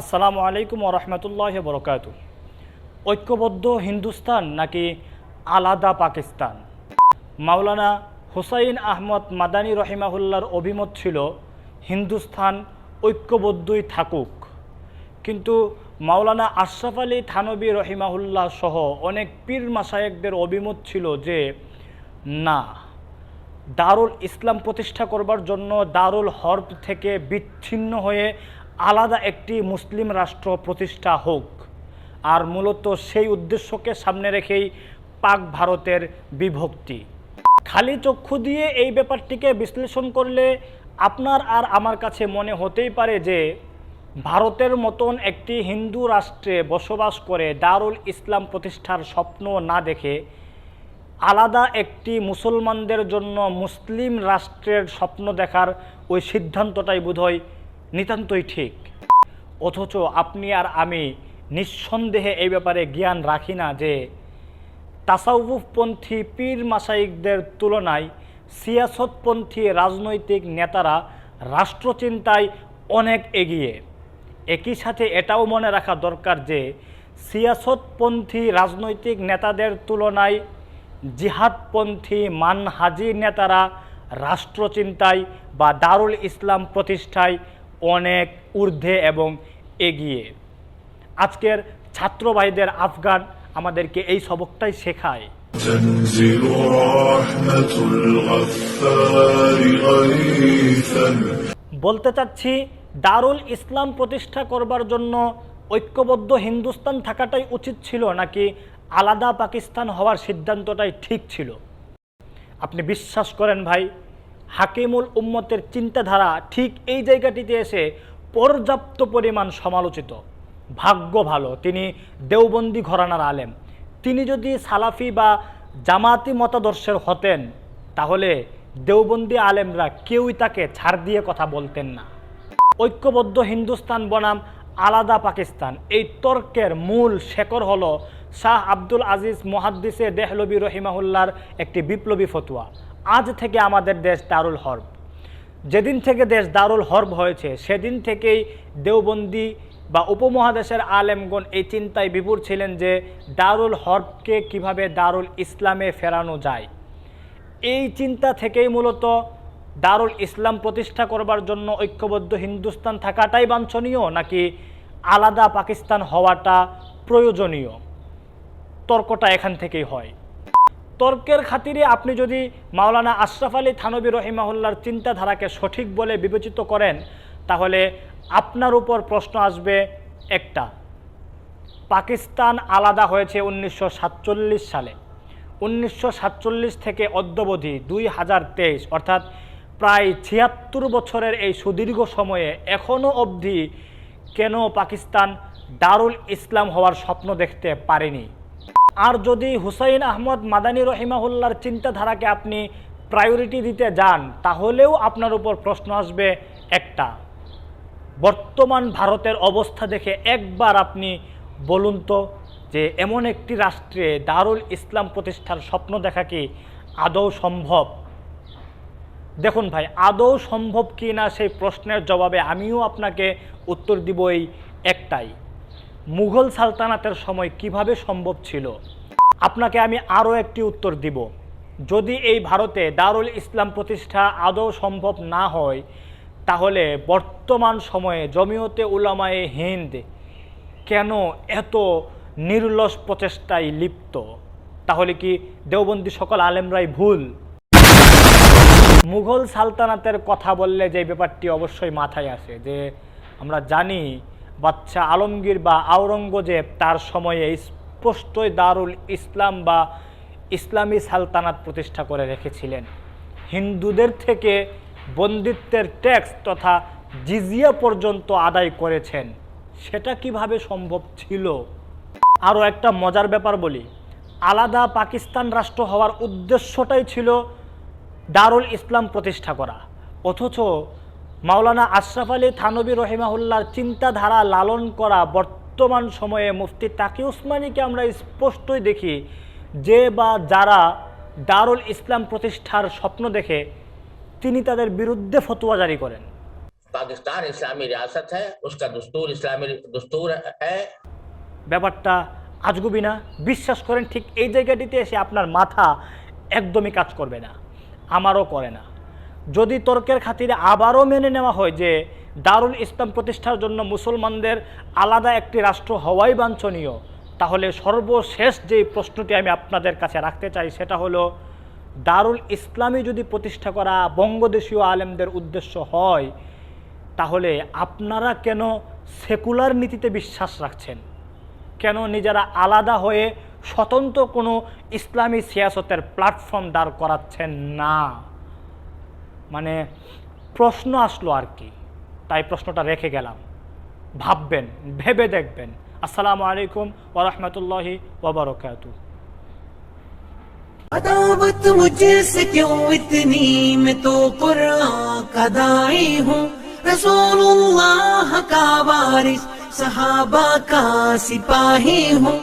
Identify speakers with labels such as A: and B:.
A: আসসালামু আলাইকুম ওরহমতুল্লাহ বরকাত ঐক্যবদ্ধ হিন্দুস্তান নাকি আলাদা পাকিস্তান? মাওলানা হুসাইন আহমদ মাদানী রহিমাহুল্লার অভিমত ছিল, হিন্দুস্তান ঐক্যবদ্ধই থাকুক। কিন্তু মাওলানা আশরাফ আলী থানবী রহিমাহুল্লাহ সহ অনেক পীর মাসায়েকদের অভিমত ছিল যে, না, দারুল ইসলাম প্রতিষ্ঠা করবার জন্য দারুল হরব থেকে বিচ্ছিন্ন হয়ে আলাদা একটি মুসলিম রাষ্ট্র প্রতিষ্ঠা হোক। আর মূলত সেই উদ্দেশ্যকে সামনে রেখেই পাক ভারতের বিভক্তি। খালি চক্ষু দিয়ে এই ব্যাপারটিকে বিশ্লেষণ করলে আপনার আর আমার কাছে মনে হতেই পারে যে, ভারতের মতন একটি হিন্দু রাষ্ট্রে বসবাস করে দারুল ইসলাম প্রতিষ্ঠার স্বপ্ন না দেখে আলাদা একটি মুসলমানদের জন্য মুসলিম রাষ্ট্রের স্বপ্ন দেখার ওই সিদ্ধান্তটাই বোধহয় নিতান্তই ঠিক। অথচ আপনি আর আমি নিঃসন্দেহে এই ব্যাপারে জ্ঞান রাখি না যে তাসাউফপন্থী পীর মাসাইকদের তুলনায় সিয়াসতপন্থী রাজনৈতিক নেতারা রাষ্ট্রচিন্তায় অনেক এগিয়ে। একই সাথে এটাও মনে রাখা দরকার যে সিয়াসতপন্থী রাজনৈতিক নেতাদের তুলনায় জিহাদপন্থী মানহাজি নেতারা রাষ্ট্রচিন্তায় বা দারুল ইসলাম প্রতিষ্ঠায় অনেক ঊর্ধ্বে এবং এগিয়ে আজকের ছাত্র ভাইদের আফগান আমাদেরকে এই সবকটাই শেখায়
B: تنزل رحمة الغفار غيثا
A: বলতে চাচ্ছি দারুল ইসলাম প্রতিষ্ঠা করবার জন্য ঐক্যবদ্ধ হিন্দুস্তান থাকাটাই উচিত ছিল নাকি আলাদা পাকিস্তান হওয়ার সিদ্ধান্তটাই ঠিক ছিল আপনি বিশ্বাস করেন ভাই হাকিমুল উম্মতের চিন্তাধারা ঠিক এই জায়গাটিতে এসে পর্যাপ্ত পরিমাণ সমালোচিত। ভাগ্য ভালো, তিনি দেওবন্দি ঘরানার আলেম। তিনি যদি সালাফি বা জামাতি মতাদর্শের হতেন, তাহলে দেওবন্দি আলেমরা কেউই তাকে ছাড় দিয়ে কথা বলতেন না। ঐক্যবদ্ধ হিন্দুস্তান বনাম আলাদা পাকিস্তান। এই তর্কের মূল শেকর হল শাহ আব্দুল আজিজ মোহাদ্দিসে দেহলবি রহিমাহুল্লার একটি বিপ্লবী ফতুয়া। আজ থেকে আমাদের দেশ দারুল হর্ব। যেদিন থেকে দেশ দারুল হর্ব হয়েছে, সেদিন থেকেই দেওবন্দি বা উপমহাদেশের আলেমগণ এই চিন্তায় বিপুর ছিলেন যে দারুল হর্বকে কীভাবে দারুল ইসলামে ফেরানো যায়। এই চিন্তা থেকেই মূলত দারুল ইসলাম প্রতিষ্ঠা করবার জন্য ঐক্যবদ্ধ হিন্দুস্তান থাকাটাই বাঞ্ছনীয়, নাকি আলাদা পাকিস্তান হওয়াটা প্রয়োজনীয়? তর্কটা এখান থেকেই হয়। তর্কের খাতিরে আপনি যদি মাওলানা আশরাফ আলী থানবী রহিমাহুল্লার চিন্তাধারাকে সঠিক বলে বিবেচিত করেন, তাহলে আপনার উপর প্রশ্ন আসবে একটা। পাকিস্তান আলাদা হয়েছে উনিশশো সাতচল্লিশ সালে। উনিশশো সাতচল্লিশ থেকে অদ্যবধি দুই হাজার তেইশ, অর্থাৎ প্রায় ছিয়াত্তর বছরের এই সুদীর্ঘ সময়ে এখনও অবধি কেন পাকিস্তান দারুল ইসলাম হওয়ার স্বপ্ন দেখতে পারেনি? আর যদি হুসাইন আহমদ মাদানী রহিমাহুল্লার চিন্তাধারাকে আপনি প্রায়োরিটি দিতে যান, তাহলেও আপনার উপর প্রশ্ন আসবে একটা। বর্তমান ভারতের অবস্থা দেখে একবার আপনি বলুন তো যে এমন একটি রাষ্ট্রে দারুল ইসলাম প্রতিষ্ঠার স্বপ্ন দেখা কি আদৌ সম্ভব? দেখুন ভাই, আদৌ সম্ভব কি না সেই প্রশ্নের জবাবে আমিও আপনাকে উত্তর দিব এই একটাই। মুঘল সালতানাতের সময় কীভাবে সম্ভব ছিল? আপনাকে আমি আরও একটি উত্তর দিব। যদি এই ভারতে দারুল ইসলাম প্রতিষ্ঠা আদৌ সম্ভব না হয়, তাহলে বর্তমান সময়ে জমিয়তে উলামায়ে হিন্দ কেন এত নির্লস প্রচেষ্টায় লিপ্ত? তাহলে কি দেওবন্দি সকল আলেমরাই ভুল? মুঘল সালতানাতের কথা বললে যে ব্যাপারটি অবশ্যই মাথায় আসে, যে আমরা জানি বাচ্চা আলমগীর বা আওরঙ্গজেব তার সময়ে স্পষ্টই দারুল ইসলাম বা ইসলামী সালতানাত প্রতিষ্ঠা করে রেখেছিলেন। হিন্দুদের থেকে বন্দিত্বের ট্যাক্স তথা জিজিয়া পর্যন্ত আদায় করেছেন। সেটা কীভাবে সম্ভব ছিল? আরও একটা মজার ব্যাপার বলি। আলাদা পাকিস্তান রাষ্ট্র হওয়ার উদ্দেশ্যটাই ছিল দারুল ইসলাম প্রতিষ্ঠা করা। অথচ মাওলানা আশরাফ আলী থানবী রহিমাহুল্লার চিন্তাধারা লালন করা বর্তমান সময়ে মুফতি তাকি উসমানীকে আমরা স্পষ্টই দেখি যে বা যারা দারুল ইসলাম প্রতিষ্ঠার স্বপ্ন দেখে তিনি তাদের বিরুদ্ধে ফতুয়া জারি করেন।
C: পাকিস্তান ইসলামী রিয়াসত হ্যাঁ উসকা দস্তুর ইসলামী দস্তুর হ্যাঁ
A: ব্যাপারটা আজগুবি না বিশ্বাস করেন ঠিক এই জায়গাটিতে এসে আপনার মাথা একদমই কাজ করবে না আমারও করে না। যদি তর্কের খাতিরে আবারও মেনে নেওয়া হয় যে দারুল ইসলাম প্রতিষ্ঠার জন্য মুসলমানদের আলাদা একটি রাষ্ট্র হওয়াই বাঞ্ছনীয়, তাহলে সর্বশেষ যেই প্রশ্নটি আমি আপনাদের কাছে রাখতে চাই সেটা হলো, দারুল ইসলামী যদি প্রতিষ্ঠা করা বঙ্গদেশীয় আলেমদের উদ্দেশ্য হয়, তাহলে আপনারা কেন সেকুলার নীতিতে বিশ্বাস রাখছেন? কেন নিজেরা আলাদা হয়ে স্বতন্ত্র কোনো ইসলামী সিয়াসতের প্ল্যাটফর্ম দাঁড় করাচ্ছেন না? মানে প্রশ্ন আসলো আর কি তাই প্রশ্নটা রেখে গেলাম ভাববেন ভেবে দেখবেন আসসালামু আলাইকুম ওরহমতুল্লাহি ওবরকাতু
D: अदावत मुझसे क्यों इतनी मैं तो कुरान का दाई हूँ रसूलुल्लाह का वारिस सहाबा का सिपाही हूँ